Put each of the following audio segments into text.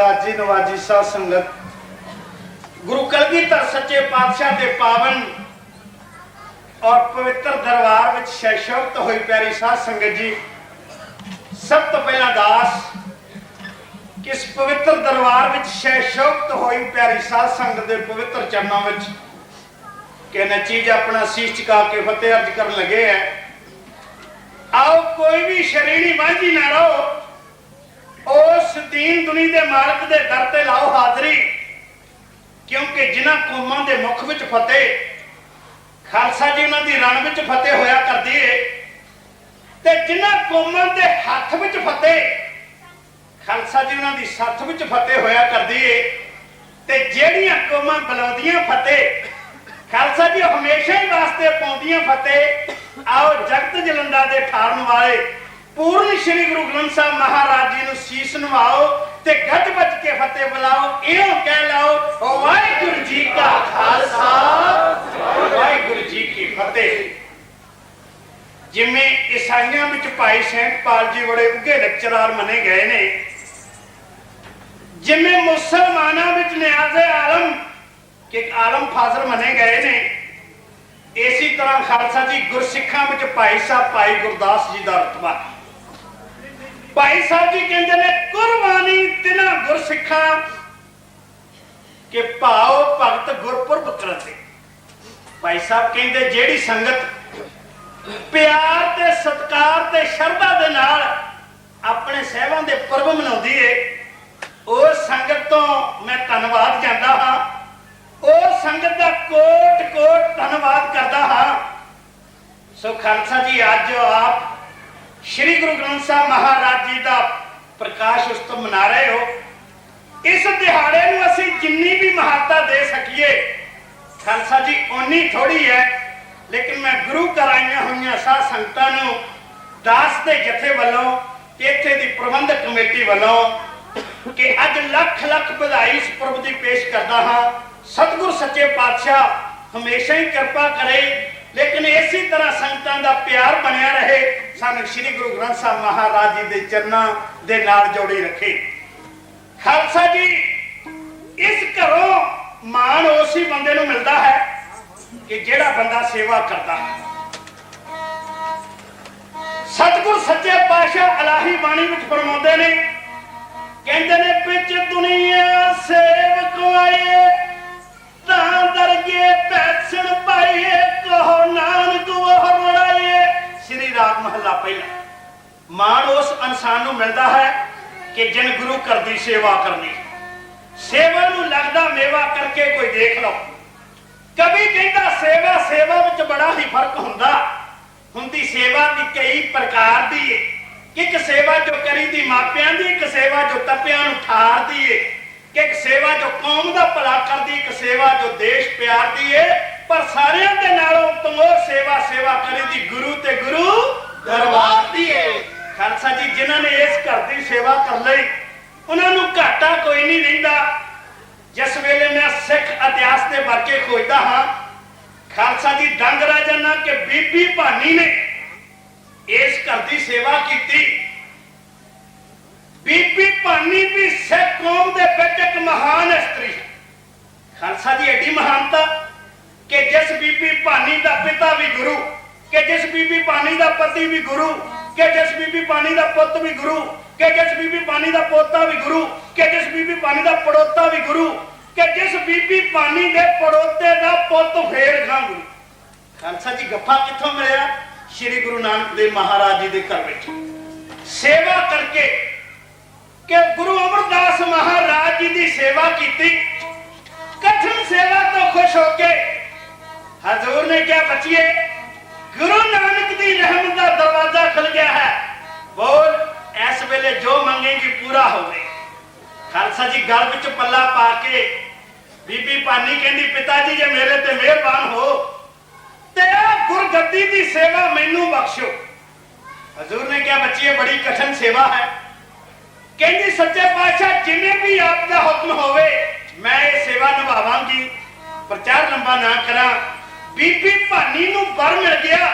ਸਾਜੀ ਨਵਾਜੀ ਸਾਧ ਸੰਗਤ। ਗੁਰੂ ਕਲਗੀਧਰ ਸੱਚੇ ਪਾਤਸ਼ਾਹ ਦੇ ਪਾਵਨ ਔਰ ਪਵਿੱਤਰ ਦਰਬਾਰ ਵਿੱਚ ਸ਼ੈਸ਼ਵਤ ਹੋਈ ਪਿਆਰੀ ਸਾਧ ਸੰਗਤ ਜੀ, ਸਭ ਤੋਂ ਪਹਿਲਾਂ ਦਾਸ ਕਿਸ ਪਵਿੱਤਰ ਦਰਬਾਰ ਵਿੱਚ ਸ਼ੈਸ਼ਵਤ ਹੋਈ ਪਿਆਰੀ ਸਾਧ ਸੰਗਤ ਦੇ ਪਵਿੱਤਰ ਚਰਨਾਂ ਵਿੱਚ ਕਿ ਨਚੀਜ ਆਪਣਾ ਸੀਸ ਝੁਕਾ ਕੇ ਫਤਿਹ ਅਰਜ ਕਰਨ ਲੱਗੇ ਹੈ। ਆਓ ਕੋਈ ਵੀ ਸ਼ਰੀਣੀ ਮਾਝੀ ਨਾ ਰਹੋ ਉਸ ਦੀਨ ਦੁਨੀ ਦੇ ਮਾਲਕ ਦੇ ਦਰ ਤੇ ਲਾਓ ਹਾਜ਼ਰੀ। ਕਿਉਂਕਿ ਜਿਨ੍ਹਾਂ ਕੌਮਾਂ ਦੇ ਮੁਖ ਵਿੱਚ ਫਤਿਹ, ਖਾਲਸਾ ਜੀ ਉਹਨਾਂ ਦੀ ਰਣ ਵਿੱਚ ਫਤਿਹ ਹੋਇਆ ਕਰਦੀ ਏ। ਤੇ ਜਿਨ੍ਹਾਂ ਕੌਮਾਂ ਦੇ ਹੱਥ ਵਿੱਚ ਫਤਿਹ, ਖਾਲਸਾ ਜੀ ਉਹਨਾਂ ਦੀ ਸੱਥ ਵਿੱਚ ਫਤਿਹ ਹੋਇਆ ਕਰਦੀ ਏ। ਤੇ ਜਿਹੜੀਆਂ ਕੌਮਾਂ ਬੁਲਾਉਂਦੀਆਂ ਫਤਿਹ, ਖਾਲਸਾ ਜੀ ਹਮੇਸ਼ਾ ਹੀ ਵਾਸਤੇ ਪਾਉਂਦੀਆਂ ਫਤਿਹ, ਆਓ ਜਗਤ ਜਲੰਦਾ ਦੇ ਠਾਰਨ ਵਾਲੇ ਪੂਰਨ ਸ਼੍ਰੀ ਗੁਰੂ ਗ੍ਰੰਥ ਸਾਹਿਬ ਮਹਾਰਾਜ ਜੀ ਨੂੰ ਸੀਸ ਨਵਾਓ ਤੇ ਗੱਜ ਵੱਜ ਕੇ ਫਤਿਹ ਬੁਲਾਓ ਇਹੋ ਕਹਿ ਲਾਓ, ਵਾਹਿਗੁਰੂ ਜੀ ਕਾ ਖਾਲਸਾ, ਵਾਹਿਗੁਰੂ ਜੀ ਕੀ ਫਤਿਹ। ਜਿਵੇਂ ਈਸਾਈਆਂ ਵਿੱਚ ਭਾਈ ਸੈਂਟ ਜੀ ਬੜੇ ਉੱਗੇ ਲੈਕਚਰਰ ਮੰਨੇ ਗਏ ਨੇ, ਜਿਵੇਂ ਮੁਸਲਮਾਨਾਂ ਵਿੱਚ ਨਿਆਜ਼ੇ ਆਲਮ, ਕਿ ਆਲਮ ਫਾਜ਼ਰ ਮੰਨੇ ਗਏ ਨੇ, ਇਸੇ ਤਰ੍ਹਾਂ ਖਾਲਸਾ ਜੀ ਗੁਰਸਿੱਖਾਂ ਵਿੱਚ ਭਾਈ ਸਾਹਿਬ ਭਾਈ ਗੁਰਦਾਸ ਜੀ ਦਾ ਰਤਬਾ। ਭਾਈ ਸਾਹਿਬ ਜੀ ਕਹਿੰਦੇ ਨੇ, ਕੁਰਬਾਨੀ ਤਿਨਾ ਗੁਰਸਿੱਖਾਂ ਕਿ ਭਾਉ ਭਗਤ ਗੁਰਪੁਰਬ ਕਰਤੇ ਭਾਈ ਸਾਹਿਬ ਕਹਿੰਦੇ, ਜਿਹੜੀ ਸੰਗਤ ਪਿਆਰ ਤੇ ਸਤਕਾਰ ਤੇ ਸ਼ਰਧਾ ਦੇ ਨਾਲ ਆਪਣੇ ਸਹਿਬਾਂ ਦੇ ਪੁਰਬ ਮਨਾਉਂਦੀ ਏ, ਉਹ ਸੰਗਤ ਤੋਂ ਮੈਂ ਧੰਨਵਾਦ ਜਾਂਦਾ ਹਾਂ। ਉਹ ਸੰਗਤ ਦਾ ਕੋਟ ਕੋਟ ਧੰਨਵਾਦ ਕਰਦਾ ਹਾਂ। ਸੋ ਖਾਲਸਾ ਜੀ, ਅੱਜ ਆਪ ਸ੍ਰੀ ਗੁਰੂ ਗ੍ਰੰਥ ਸਾਹਿਬ ਮਹਾਰਾਜ ਜੀ ਦਾ ਪ੍ਰਕਾਸ਼ ਉਤਸਵ ਮਨਾ ਰਹੇ ਹੋ। ਇਸ ਦਿਹਾੜੇ ਨੂੰ ਅਸੀਂ ਜਿੰਨੀ ਵੀ ਮਹੱਤਤਾ ਦੇ ਸਕੀਏ, ਖਾਲਸਾ ਜੀ, ਓਨੀ ਥੋੜੀ ਹੈ। ਲੇਕਿਨ ਮੈਂ ਗੁਰੂ ਕਰਾਈਆਂ ਹੋਈਆਂ ਸਾਧ ਸੰਗਤਾਂ ਨੂੰ ਦਾਸ ਦੇ ਜਥੇ ਵੱਲੋਂ ਤੇ ਇੱਥੇ ਦੀ ਪ੍ਰਬੰਧਕ ਕਮੇਟੀ ਵੱਲੋਂ ਕਿ ਅੱਜ ਲੱਖ ਲੱਖ ਵਧਾਈ ਇਸ ਪੁਰਬ ਦੀ ਪੇਸ਼ ਕਰਦਾ ਹਾਂ। ਸਤਿਗੁਰ ਸੱਚੇ ਪਾਤਸ਼ਾਹ ਹਮੇਸ਼ਾ ਹੀ ਕਿਰਪਾ ਕਰੇ, ਲੇਕਿਨ ਇਸੇ ਤਰ੍ਹਾਂ ਸੰਗਤਾਂ ਦਾ ਪਿਆਰ ਬਣਿਆ ਰਹੇ। ਸਾਨੂੰ ਸ੍ਰੀ ਗੁਰੂ ਗ੍ਰੰਥ ਸਾਹਿਬ ਮਹਾਰਾਜ ਜੀ ਦੇ ਚਰਨਾਂ ਦੇ ਨਾਲ ਜੋੜੀ ਰੱਖੇ। ਖਾਲਸਾ ਜੀ, ਇਸ ਘਰੋਂ ਮਾਣ ਉਸੇ ਬੰਦੇ ਨੂੰ ਮਿਲਦਾ ਹੈ ਕਿ ਜਿਹੜਾ ਬੰਦਾ ਸੇਵਾ ਕਰਦਾ ਹੈ। ਸਤਿਗੁਰ ਸੱਚੇ ਪਾਤਸ਼ਾਹ ਅਲਾਹੀ ਬਾਣੀ ਵਿੱਚ ਫਰਮਾਉਂਦੇ ਨੇ, ਕਹਿੰਦੇ ਨੇ ਵਿੱਚ ਦੁਨੀਆ ਸੇਵਕ ਆਏ ਤਾਂ ਦਰਗੇ ਪੈਸਣ ਪਾਈਏ, ਕਹੋ ਨਾਨਕ ਉਹ ਰੜਾਈਏ ਸ੍ਰੀ ਰਾਗ ਮਹੱਲਾ ਪਹਿਲਾ। ਮਾਣ ਉਸ ਇਨਸਾਨ ਨੂੰ ਮਿਲਦਾ ਹੈ ਕਿ ਜਿਨ ਗੁਰੂ ਘਰ ਸੇਵਾ ਕਰਨੀ ਸੇਵਾ ਨੂੰ ਲੱਗਦਾ ਮੇਵਾ ਕਰਕੇ ਕੋਈ ਦੇਖ ਲਓ। ਕਵੀ ਕਹਿੰਦਾ, ਸੇਵਾ ਸੇਵਾ ਵਿੱਚ ਬੜਾ ਹੀ ਫ਼ਰਕ ਹੁੰਦਾ। ਹੁੰਦੀ ਸੇਵਾ ਵੀ ਕਈ ਪ੍ਰਕਾਰ ਦੀ ਏ। ਇੱਕ ਸੇਵਾ ਜੋ ਕਰੀਦੀ ਮਾਪਿਆਂ ਦੀ, ਇੱਕ ਸੇਵਾ ਜੋ ਤਪਿਆਂ ਨੂੰ ਠਾਰਦੀ ਏ। ਇੱਕ ਸੇਵਾ ਜੋ ਕੌਮ ਦਾ ਭਲਾ ਕਰਦੀ, ਇੱਕ ਸੇਵਾ ਜੋ ਦੇਸ਼ ਪਿਆਰ ਦੀ ਏ। ਪਰ ਸਾਰਿਆਂ ਦੇ ਨਾਲੋਂ ਤਮੋ ਸੇਵਾ ਸੇਵਾ ਕਰੀਦੀ ਗੁਰੂ ਤੇ ਗੁਰੂ ਦਰਬਾਰ ਦੀ ਏ। ਖਾਲਸਾ ਜੀ, ਜਿਨ੍ਹਾਂ ਨੇ ਇਸ ਘਰ ਦੀ ਸੇਵਾ ਕਰ ਲਈ, ਉਹਨਾਂ ਨੂੰ ਘਾਟਾ ਕੋਈ ਨਹੀਂ ਰਹਿੰਦਾ ਜਿਸ ਵੇਲੇ ਮੈਂ ਸਿੱਖ ਇਤਿਹਾਸ ਦੇ ਵਰਕੇ ਖੋਜਦਾ ਹਾਂ, ਖਾਲਸਾ ਜੀ ਦੰਗ ਰਾਜਨਾ ਕਿ ਬੀਬੀ ਭਾਨੀ ਨੇ ਇਸ ਘਰ ਦੀ ਸੇਵਾ ਕੀਤੀ। ਬੀਬੀ ਭਾਨੀ ਵੀ ਸਿੱਖ ਕੌਮ ਦੇ ਵਿੱਚ ਇੱਕ ਮਹਾਨ ਇਸਤਰੀ। ਖਾਲਸਾ ਜੀ, ਐਡੀ ਮਹਾਨਤਾ ਜਿਸ ਬੀਬੀ ਭਾਨੀ ਦਾ ਪਿਤਾ ਵੀ ਗੁਰੂ, ਕਿ ਜਿਸ ਬੀਬੀ ਭਾਨੀ ਦਾ ਪਤੀ ਵੀ ਗੁਰੂ, ਕਿ ਜਿਸ ਬੀਬੀ ਭਾਨੀ ਦਾ ਪੁੱਤ ਵੀ ਗੁਰੂ, ਕਿ ਜਿਸ ਬੀਬੀ ਪਾਣੀ ਦਾ ਪੋਤਾ ਵੀ ਗੁਰੂ, ਕਿ ਜਿਸ ਬੀਬੀ ਪਾਣੀ ਦਾ ਪੜੋਤਾ ਵੀ ਗੁਰੂ, ਕਿ ਜਿਸ ਬੀਬੀ ਪਾਣੀ ਦੇ ਪੜੋਤੇ ਦਾ ਪੁੱਤ ਫੇਰ ਗਾਂ ਗੁਰੂ। ਖਾਲਸਾ ਜੀ ਗੱਫਾ ਕਿੱਥੋਂ ਮਿਲਿਆ? ਸ੍ਰੀ ਗੁਰੂ ਨਾਨਕ ਦੇਵ ਮਹਾਰਾਜ ਜੀ ਦੇ ਘਰ ਵਿੱਚ। ਸੇਵਾ ਕਰਕੇ ਕਿ ਗੁਰੂ ਅਮਰਦਾਸ ਮਹਾਰਾਜ ਜੀ ਦੀ ਸੇਵਾ ਕੀਤੀ। ਕਠਨ ਸੇਵਾ ਤੋਂ ਖੁਸ਼ ਹੋ ਕੇ ਹਜ਼ੂਰ ਨੇ ਕਿਹਾ, ਬੱਚੀਏ, ਗੁਰੂ ਨਾਨਕ ਦੀ ਰਹਿਮਤ ਦਾ ਦਰਵਾਜ਼ਾ ਖੁੱਲ ਗਿਆ ਹੈ। ਬੋਲ, ਇਸ ਵੇਲੇ ਜੋ ਮੰਗੇਗੀ ਪੂਰਾ ਹੋਵੇ। ਖਾਲਸਾ ਜੀ, ਗਲ ਵਿੱਚ ਪੱਲਾ ਪਾ ਕੇ ਬੀਬੀ ਪਾਨੀ ਕਹਿੰਦੀ ਪਿਤਾ ਜੀ ਜੇ ਮੇਰੇ ਤੇ ਮਿਹਰਬਾਨ ਹੋ ਤੇ ਗੁਰਗੱਦੀ ਦੀ ਸੇਵਾ ਮੈਨੂੰ ਬਖਸ਼ੋ ਹਜ਼ੂਰ ਨੇ ਕਿਹਾ, ਬੱਚੀਏ, ਬੜੀ ਕਠਿਨ ਸੇਵਾ ਹੈ। ਕਹਿੰਦੀ, ਸੱਚੇ ਪਾਤਸ਼ਾਹ, ਜਿਵੇਂ ਵੀ ਆਪ ਦਾ ਹੁਕਮ ਹੋਵੇ, ਮੈਂ ਇਹ ਸੇਵਾ ਨਿਭਾਵਾਂਗੀ। ਪ੍ਰਚਾਰ ਲੰਬਾ ਨਾ ਕਰਾਂ। ਬੀਬੀ ਭਾਨੀ ਨੂੰ ਵਰ ਮਿਲ ਗਿਆ।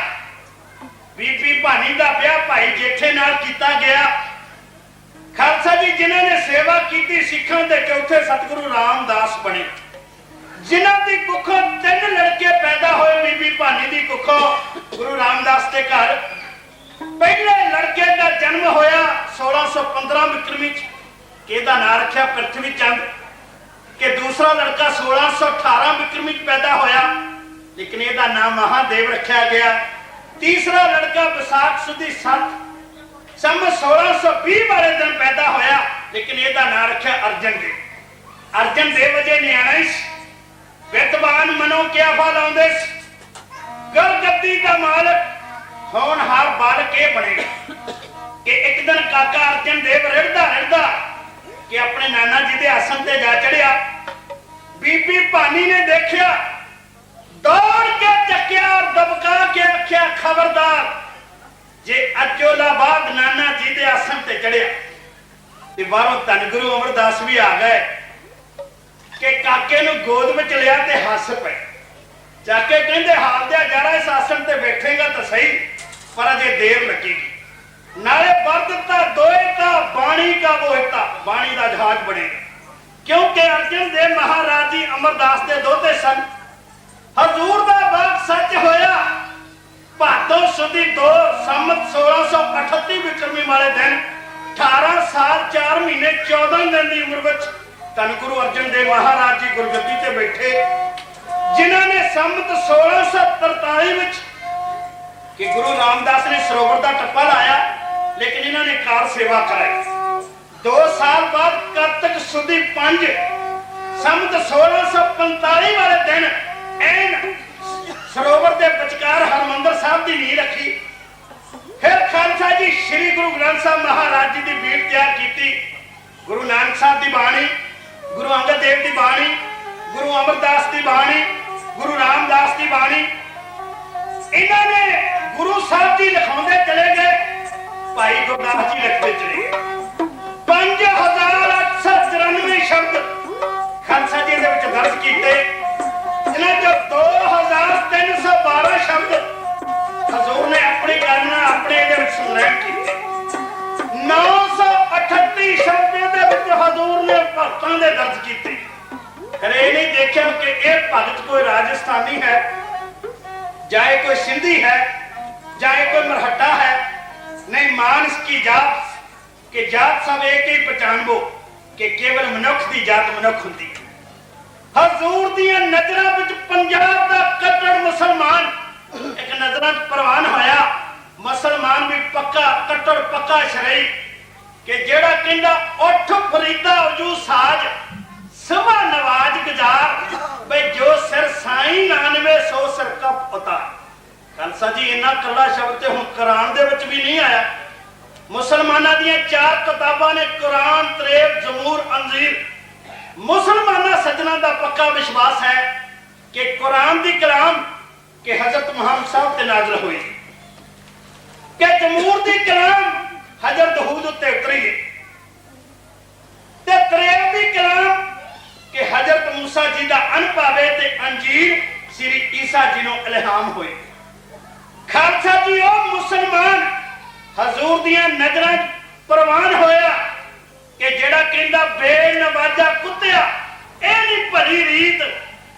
ਬੀਬੀ ਭਾਨੀ ਦਾ ਵਿਆਹ ਭਾਈ ਜੇਠੇ ਨਾਲ ਕੀਤਾ ਗਿਆ। ਖਾਲਸਾ ਜੀ, ਜਿਨ੍ਹਾਂ ਨੇ ਸੇਵਾ ਕੀਤੀ ਸਿੱਖਾਂ ਦੇ ਚੌਥੇ ਸਤਿਗੁਰੂ ਰਾਮਦਾਸ ਬਣੇ। ਜਿਨ੍ਹਾਂ ਦੀ ਕੁੱਖੋਂ ਤਿੰਨ ਲੜਕੇ ਪੈਦਾ ਹੋਏ ਬੀਬੀ ਭਾਨੀ ਦੀ ਕੁੱਖੋਂ ਗੁਰੂ ਰਾਮਦਾਸ ਦੇ ਘਰ। ਪਹਿਲੇ ਲੜਕੇ ਦਾ ਜਨਮ ਹੋਇਆ 1615 ਵਿਕਰਮੀ ਚ ਕਿਹਦਾ ਨਾਂ ਰੱਖਿਆ ਪ੍ਰਿਥਵੀ ਚੰਦ, ਕਿ ਦੂਸਰਾ ਲੜਕਾ 1618 ਵਿਕਰਮੀ ਚ ਪੈਦਾ ਹੋਇਆ। ਲੇਕਿਨ ਇਹਦਾ ਨਾਮ ਮਹਾਦੇਵ ਰੱਖਿਆ ਗਿਆ। ਤੀਸਰਾ ਲੜਕਾ ਵਿਸਾਖ ਸੁਦੀ 7 ਸਮ 1620 ਵਾਲੇ ਦਿਨ ਪੈਦਾ ਹੋਇਆ। ਲੇਕਿਨ ਇਹਦਾ ਨਾਮ ਰੱਖਿਆ ਅਰਜਨ ਦੇਵ। ਅਰਜਨ ਦੇਵ ਅਜੇ ਨਿਆਣਾ ਸੀ। ਵਿਦਵਾਨ ਮਨੋ ਕਿਆ ਫਲ ਆਉਂਦੇ ਸੀ। ਗੱਦੀ ਦਾ ਮਾਲਕ ਹੋਣਹਾਰ ਬਾਲਕ ਇਹ ਬਣੇਗਾ ਕਿ ਇੱਕ ਦਿਨ ਕਾਕਾ ਅਰਜਨ ਦੇਵ ਰੜਦਾ ਰੜਦਾ ਕਿ ਆਪਣੇ ਨਾਨਾ ਜੀ ਦੇ ਆਸਣ ਤੇ ਜਾ ਚੜਿਆ। ਬੀਬੀ ਭਾਨੀ ਨੇ ਦੇਖਿਆ ਦੌੜ ਕੇ ਚੱਕਿਆ ਔਰ ਦਬਕਾ ਕੇ ਆਖਿਆ ਖਬਰਦਾਰ। ਜੇ ਅਚੋਲਾ ਬਾਦ ਨਾਨਾ ਜੀ ਦੇ ਆਸਣ ਤੇ ਚੜਿਆ, ਤੇ ਬਾਹਰੋਂ ਧੰਨ ਗੁਰੂ ਅਮਰਦਾਸ ਵੀ ਆ ਗਏ ਕਿ ਕਾਕੇ ਨੂੰ ਗੋਦ ਵਿੱਚ ਲਿਆ ਤੇ ਹੱਸ ਪਏ। ਜਾ ਕੇ ਕਹਿੰਦੇ, ਹਾਲ ਦੇ ਜਰਾ ਇਸ ਆਸਣ ਤੇ ਬੈਠੇਗਾ ਤਾਂ ਸਹੀ, ਪਰ ਅਜੇ ਦੇਰ ਲੱਗੇਗੀ। ਨਾਲੇ ਵਰ ਦਿੱਤਾ ਤਾਂ ਬਾਣੀ ਕਾ ਬੋਹਤਾ ਬਾਣੀ ਦਾ ਜਹਾਜ਼ ਬਣੇਗਾ। ਕਿਉਂਕਿ ਅਰਜਨ ਦੇਵ ਮਹਾਰਾਜ ਜੀ ਅਮਰਦਾਸ ਦੇ ਦੋਤੇ ਸਨ। ਭਾਦੋਂ ਸੁਦੀ 2 ਸੰਮਤ 1638 ਵਿਕਰਮੀ ਵਾਲੇ ਦਿਨ 18 ਸਾਲ 4 ਮਹੀਨੇ 14 ਦਿਨ ਦੀ ਉਮਰ ਵਿੱਚ ਧੰਨ ਗੁਰੂ ਅਰਜਨ ਦੇਵ ਮਹਾਰਾਜ ਜੀ ਗੁਰਗੱਦੀ ਤੇ ਬੈਠੇ, ਜਿਨ੍ਹਾਂ ਨੇ ਸੰਮਤ 1643 ਵਿੱਚ ਕਿ ਗੁਰੂ ਰਾਮਦਾਸ ਨੇ ਸਰੋਵਰ ਦਾ ਟੱਪਾ ਲਾਇਆ, ਲੇਕਿਨ ਇਹਨਾਂ ਨੇ ਕਾਰ ਸੇਵਾ ਕਰਾਈ। 2 ਸਾਲ ਬਾਅਦ ਕੱਤਕ ਸੁਦੀ 5 ਸੰਮਤ 1645 ਵਾਲੇ ਦਿਨ ਐਨ ਸਰੋਵਰ ਦੇ ਵਿਚਕਾਰ ਹਰਮੰਦਰ ਸਾਹਿਬ ਦੀ ਨੀਂਹ ਰੱਖੀ। ਫਿਰ ਖਾਲਸਾ ਜੀ ਸ੍ਰੀ ਗੁਰੂ ਗ੍ਰੰਥ ਸਾਹਿਬ ਮਹਾਰਾਜ ਜੀ ਦੀ ਬੀੜ ਤਿਆਰ ਕੀਤੀ। ਗੁਰੂ ਨਾਨਕ ਸਾਹਿਬ ਦੀ ਬਾਣੀ, ਗੁਰੂ ਅੰਗਦ ਦੇਵ ਦੀ ਬਾਣੀ, ਗੁਰੂ ਅਮਰਦਾਸ ਦੀ ਬਾਣੀ, ਗੁਰੂ ਰਾਮਦਾਸ ਦੀ ਬਾਣੀ। ਇਹਨਾਂ ਨੇ ਗੁਰੂ ਸਾਹਿਬ ਜੀ ਲਿਖਾਉਂਦੇ ਚਲੇ ਗਏ, ਭਾਈ ਗੁਰਦਾਸ ਜੀ ਲਿਖਦੇ ਚਲੇ ਗਏ। ਦੇ ਵਿੱਚ ਕੀਤੇ 938 ਸ਼ਬਦਾਂ ਦੇ ਵਿੱਚ ਹਜ਼ੂਰ ਨੇ ਭਗਤਾਂ ਦੇ ਦਰਜ ਕੀਤੇ। ਕਰੇ ਇਹ ਨਹੀਂ ਦੇਖਿਆ ਕਿ ਇਹ ਭਗਤ ਕੋਈ ਰਾਜਸਥਾਨੀ ਹੈ, ਜਾਂ ਕੋਈ ਸਿੰਧੀ ਹੈ, ਜਾਂ ਕੋਈ ਮਰਹੱਟਾ ਹੈ। ਨਹੀਂ, ਮਾਨਸ ਕੀ ਜਾਤ, ਕਿ ਜਾਤ ਸਭ ਇੱਕ ਹੀ ਪਛਾਣਬੋ ਕਿ ਕੇਵਲ ਮਨੁੱਖ ਦੀ ਜਾਤ ਮਨੁੱਖ ਹੁੰਦੀ ਹੈ। ਹਜ਼ੂਰ ਦੀਆਂ ਨਜ਼ਰਾਂ ਵਿੱਚ ਪੰਜਾਬ ਦਾ ਕੱਟੜ ਮੁਸਲਮਾਨ ਇੱਕ ਨਜ਼ਰਾਂ 'ਚ ਪ੍ਰਵਾਨ ਹੋਇਆ। ਮੁਸਲਮਾਨ ਵੀ ਪੱਕਾ ਕੱਟੜ ਪੱਕਾ ਸ਼ਰਈ ਕਿ ਜਿਹੜਾ ਕਹਿੰਦਾ ਉੱਠ ਫਰੀਦਾ ਉਜੂ ਸਾਜ ਸਵਾ ਨਵਾਜ ਗੁਜ਼ਾਰ ਬਈ ਜੋ ਸਿਰ ਸਾਈ ਨਾਨਵੇ ਸੋ ਸਿਰ ਕਾ ਪਤਾ ਖਾਲਸਾ ਜੀ ਇੰਨਾ ਕੱਲਾ ਸ਼ਬਦ ਤੇ ਹੁਣ ਕੁਰਾਨ ਦੇ ਵਿੱਚ ਵੀ ਨਹੀਂ ਆਇਆ ਮੁਸਲਮਾਨਾਂ ਦੀਆਂ ਚਾਰ ਕਿਤਾਬਾਂ ਨੇ ਕੁਰਾਨ ਤਰੇਬ ਜ਼ਮੂਰ ਅੰਜ਼ੀਰ ਮੁਸਲਮਾਨਾਂ ਸੱਜਣਾ ਦਾ ਪੱਕਾ ਵਿਸ਼ਵਾਸ ਹੈ ਕਿ ਕੁਰਾਨ ਦੀ ਕਲਾਮ ਕਿ ਹਜ਼ਰਤ ਮੁਹੰਮਦ ਸਾਹਿਬ ਤੇ ਨਾਜ਼ਲ ਹੋਈ ਕਿ ਜਮੂਰ ਦੀ ਕਲਾਮ ਹਜ਼ਰ ਹੂਦ ਉੱਤੇ ਉਤਰੀ ਹੈ। ਤੇ ਤਰੇਬ ਦੀ ਕਲਾਮ ਕਿ ਹਜ਼ਰਤ ਮੂਸਾ ਜੀ ਦਾ ਅਨੁਭਵੇ ਤੇ ਅੰਜੀਰ ਸ੍ਰੀ ਈਸਾ ਜੀ ਨੂੰ ਇਲਹਾਮ ਹੋਏ। ਖਾਲਸਾ ਜੀ, ਉਹ ਮੁਸਲਮਾਨ ਹਜ਼ੂਰ ਦੀਆਂ ਨਜ਼ਰਾਂ 'ਚ ਪ੍ਰਵਾਨ ਹੋਇਆ ਕਿ ਜਿਹੜਾ ਕਹਿੰਦਾ ਬੇਨਵਾਜਾ ਕੁੱਤਿਆ, ਇਹ ਨਹੀਂ ਭਰੀ ਰੀਤ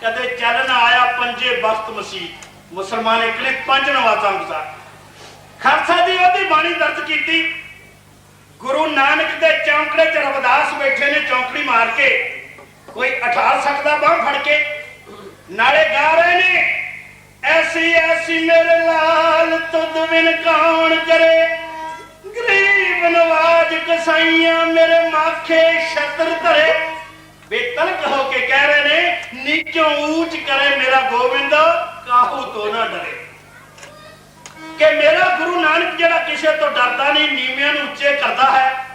ਕਦੇ ਚੱਲ ਨਾ ਆਇਆ ਪੰਜੇ ਬਖਤ ਮਸੀਹ। ਮੁਸਲਮਾਨ ਇਕਲੇ ਪੰਜ ਨਵਾਜ਼ਾਂ ਗੁਜ਼ਾਰ ਖਾਲਸਾ ਜੀ, ਉਹਦੀ ਬਾਣੀ ਦਰਜ ਕੀਤੀ। ਗੁਰੂ ਨਾਨਕ ਦੇ ਚੌਂਕੜੇ 'ਚ ਰਵਿਦਾਸ ਬੈਠੇ ਨੇ, ਚੌਂਕੜੀ ਮਾਰ ਕੇ। ਕੋਈ ਅਠਾਰ ਸਕਦਾ ਬਾਹ ਫੜ ਕੇ। ਨਾਲੇ ਗਾ ਰਹੇ ਨੇ, ਐਸੀ ਐਸੀ ਮੇਰੇ ਲਾਲ ਤੁਧ ਬਿਨ ਕੌਣ ਕਰੇ। ਗਰੀਬ ਨਵਾਜ ਕਸਾਈਆਂ ਮੇਰੇ ਮਾਖੇ ਛਤਰ ਧਰੇ। ਬੇਤਲਕ ਹੋ ਕੇ ਕਹਿ ਰਹੇ ਨੇ, ਨੀਚੋਂ ਊਚ ਕਰੇ ਮੇਰਾ ਗੋਬਿੰਦ, ਕਾਹੂ ਤੋਂ ਨਾ ਡਰੇ। ਕਿ ਮੇਰਾ ਗੁਰੂ ਨਾਨਕ ਜਿਹੜਾ ਕਿਸੇ ਤੋਂ ਡਰਦਾ ਨਹੀਂ, ਨੀਵਿਆਂ ਨੂੰ ਉੱਚੇ ਕਰਦਾ ਹੈ।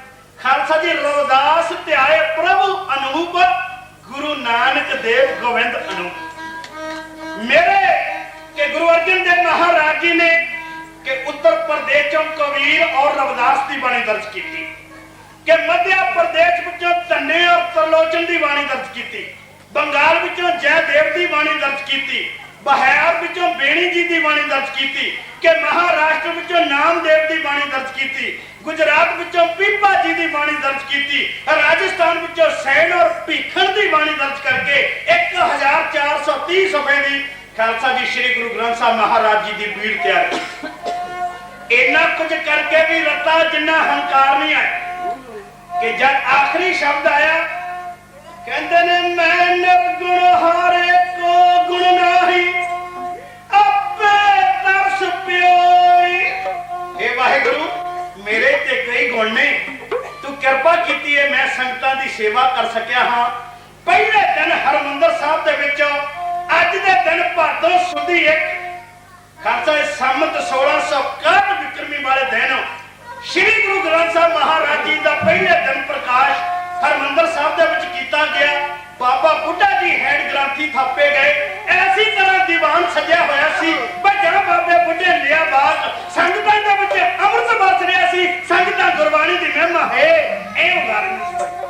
ਖਾਲਸਾ ਜੀ, ਰਵਿਦਾਸ ਧਿਆਏ ਪ੍ਰਭੂ ਅਨੂਪ, ਗੁਰੂ ਨਾਨਕ ਦੇਵ ਗੋਬਿੰਦ ਅਨੂਪ। ਮੇਰੇ ਕਿ ਗੁਰੂ ਅਰਜਨ ਦੇਵ ਮਹਾਰਾਜ ਜੀ ਨੇ ਕਿ ਉੱਤਰ ਪ੍ਰਦੇਸ਼ ਕਬੀਰ ਔਰ ਰਵਿਦਾਸ ਦੀ ਬਾਣੀ ਦਰਜ ਕੀਤੀ। ਕਿ ਮੱਧਿਆ ਪ੍ਰਦੇਸ਼ ਵਿੱਚੋਂ ਧੰਨੇ ਔਰ ਤਰਲੋਚਨ ਦੀ ਬਾਣੀ ਦਰਜ ਕੀਤੀ। ਬੰਗਾਲ ਵਿੱਚੋਂ ਜੈ ਦੇਵ ਦੀ ਬਾਣੀ ਦਰਜ ਕੀਤੀ। ਬਹਾਰ ਵਿੱਚੋਂ ਬੇਣੀ ਜੀ ਦੀ ਬਾਣੀ ਦਰਜ ਕੀਤੀ। ਕਿ ਮਹਾਰਾਸ਼ਟਰ ਵਿੱਚੋਂ ਨਾਮਦੇਵ ਦੀ ਬਾਣੀ ਦਰਜ ਕੀਤੀ, ਗੁਜਰਾਤ ਵਿੱਚੋਂ ਪੀਪਾ ਜੀ ਦੀ ਬਾਣੀ ਦਰਜ ਕੀਤੀ, ਰਾਜਸਥਾਨ ਵਿੱਚੋਂ ਸੈਨ ਔਰ ਭੀਖਣ ਦੀ ਬਾਣੀ ਦਰਜ ਕਰਕੇ 1430 ਸਫੇ ਦੀ, ਖਾਲਸਾ ਜੀ ਸ੍ਰੀ ਗੁਰੂ ਗ੍ਰੰਥ ਸਾਹਿਬ ਮਹਾਰਾਜ ਜੀ ਦੀ ਪੀੜ ਤਿਆਰ ਕੀਤੀ ਇੰਨਾ ਕੁਝ ਕਰਕੇ ਵੀ ਰੱਤਾ ਜਿੰਨਾ ਹੰਕਾਰ ਨਹੀਂ ਆਇਆ। ਕਿ ਜਦ ਆਖਰੀ ਸ਼ਬਦ ਆਇਆ, ਕਹਿੰਦੇ ਨੇ, ਮੈਂ ਨਿਰਗੁਣ ਹਾਰੇ ਕੋ ਗੁਣ ਨਾਹੀ। ਵਾਹਿਗੁਰੂ, ਮੇਰੇ ਤੇ ਕਈ ਗੁਣ ਨੇ। ਤੂੰ ਕਿਰਪਾ ਕੀਤੀ ਹੈ ਮੈਂ ਸੰਗਤਾਂ ਦੀ ਸੇਵਾ ਕਰ ਸਕਿਆ ਹਾਂ। ਪਹਿਲੇ ਦਿਨ ਹਰਮੰਦਰ ਸਾਹਿਬ ਦੇ ਵਿੱਚ, ਅੱਜ ਦੇ ਦਿਨ ਭਾਦੋਂ ਸੁਦੀ ਇੱਕ ਖਾਲਸਾ ਸੰਮਤ 1661 ਵਿਕਰਮੀ ਵਾਲੇ ਦਿਨ ਸ੍ਰੀ ਗੁਰੂ ਗ੍ਰੰਥ ਸਾਹਿਬ ਮਹਾਰਾਜ ਜੀ ਦਾ ਪਹਿਲੇ ਦਿਨ ਪ੍ਰਕਾਸ਼ ਹਰਮੰਦਰ ਸਾਹਿਬ ਦੇ ਵਿੱਚ ਕੀਤਾ ਗਿਆ। ਬਾਬਾ ਬੁੱਢਾ ਜੀ ਹੈਡ ਗ੍ਰੰਥੀ ਥਾਪੇ ਗਏ। ਐਸੀ ਤਰ੍ਹਾਂ ਦੀਵਾਨ ਸਜਿਆ ਹੋਇਆ ਸੀ ਭੱਜਾ ਬਾਬੇ ਬੁੱਢੇ ਲਿਆ ਬਾਗ ਸੰਗਤਾਂ ਦੇ ਵਿੱਚ ਅੰਮ੍ਰਿਤ ਵਰਸ ਰਿਹਾ ਸੀ, ਸੰਗਤਾਂ ਗੁਰਬਾਣੀ ਦੀ ਮਹਿਮਾ ਹੈ। ਇਹ ਉਗਾਰਨ